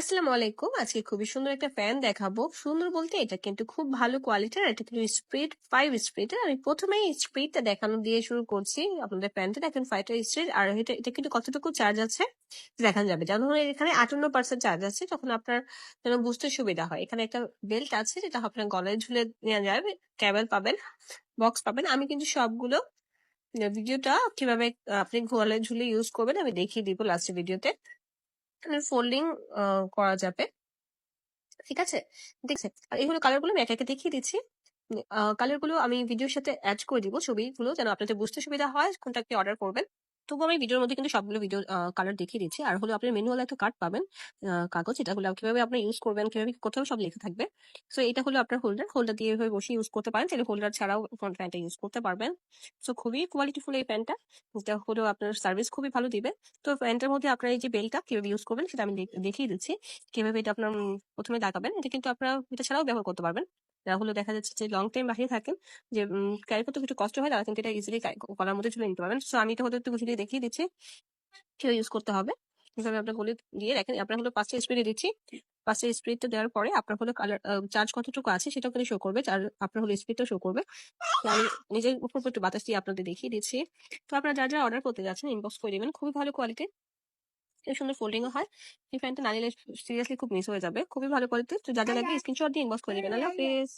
আসসালামু আলাইকুম। আজকে খুবই সুন্দর একটা ফ্যান দেখাবো। সুন্দর বলতে এটা কিন্তু খুব ভালো কোয়ালিটির এটা কিন্তু স্পিড ফাইভ স্পিড আমি প্রথমেই স্পিডটা দেখানো দিয়ে শুরু করছি। আপনাদের ফ্যানটা দেখেন ফাইভটা স্পিড আর এটা এটা কিন্তু কতটুকু চার্জ আছে? দেখানো যাবে। যেমন এখানে আটান্ন পার্সেন্ট চার্জ আছে। তখন আপনার যেন বুঝতে সুবিধা হয়। এখানে একটা বেল্ট আছে যেটা আপনার গলায় ঝুলে নেওয়া যাবে। ক্যাবেল পাবেন বক্স পাবেন। আমি কিন্তু সবগুলো ভিডিওটা কীভাবে আপনি গলায় ঝুলে ইউজ করবেন আমি দেখিয়ে দিব লাস্টের ভিডিওতে ফোল্ডিং করা যাবে। ঠিক আছে? দেখছে। আর এইগুলো কালারগুলো আমি একে একে দেখিয়ে দিচ্ছি। কালারগুলো আমি ভিডিওর সাথে অ্যাড করে দিব। ছবিগুলো যেন আপনাদের বুঝতে সুবিধা হয়। কোনটা কি অর্ডার করবেন। তবু আমি ভিডিওর মধ্যে কিন্তু সবগুলো ভিডিও কালার দেখিয়ে দিচ্ছি আর হলো আপনি ম্যানুয়াল একটা কার্ড পাবেন কাগজ, এটা হলো কীভাবে আপনি ইউজ করবেন, কীভাবে কোথাও সব লেখা থাকবে। সো এটা হলো আপনার হোল্ডার হোল্ডার দিয়ে এভাবে বসে ইউজ করতে পারেন। তাহলে হোল্ডার ছাড়াও প্যান্টটা ইউজ করতে পারবেন। সো খুবই কোয়ালিটিফুল এই প্যান্টটা এটা হলো আপনার সার্ভিস খুবই ভালো দিবে। তো প্যান্টের মধ্যে আপনার এই যে বেলটা কীভাবে ইউজ করবেন, সেটা আমি দেখিয়ে দিচ্ছি। কীভাবে এটা আপনার প্রথমে লাগাবেন এটা কিন্তু আপনারা, এটা ছাড়াও ব্যবহার করতে পারবেন। হলো দেখা যাচ্ছে যে লং টাইম বাহিরে থাকেন যে ক্যারি করতে একটু কষ্ট হয়, তারা কিন্তু এটা ইজিলি কলার মধ্যে চলে নিতে পারবেন। সো আমি এটা হয়তো একটু দেখিয়ে দিচ্ছি কেউ ইউজ করতে হবে। এভাবে আপনার গলি দিয়ে রাখেন। আপনার হলো পাঁচটা স্প্রে দিচ্ছি। পাঁচটা স্প্রেটা দেওয়ার পরে আপনার হলো কালার চার্জ কতটুকু আছে সেটাও কিন্তু শো করবে। আর আপনার হলো স্প্রেটাও শো করবে। আমি নিজের উপর একটু বাতাস দিয়ে আপনাদের দেখিয়ে দিচ্ছি। তো আপনারা যা যা অর্ডার করতে যাচ্ছেন ইনবক্স করে দেবেন। খুবই ভালো কোয়ালিটির খুব সুন্দর ফোল্ডিংও হয়। এই ফ্যানটা না নিলে সিরিয়াসলি খুব মিস হয়ে যাবে। খুবই ভালো কোয়ালিটি তো যা যা লাগবে স্ক্রিনশট দিয়ে ইনবক্স করে দেবেন। আল্লাহ হাফিজ।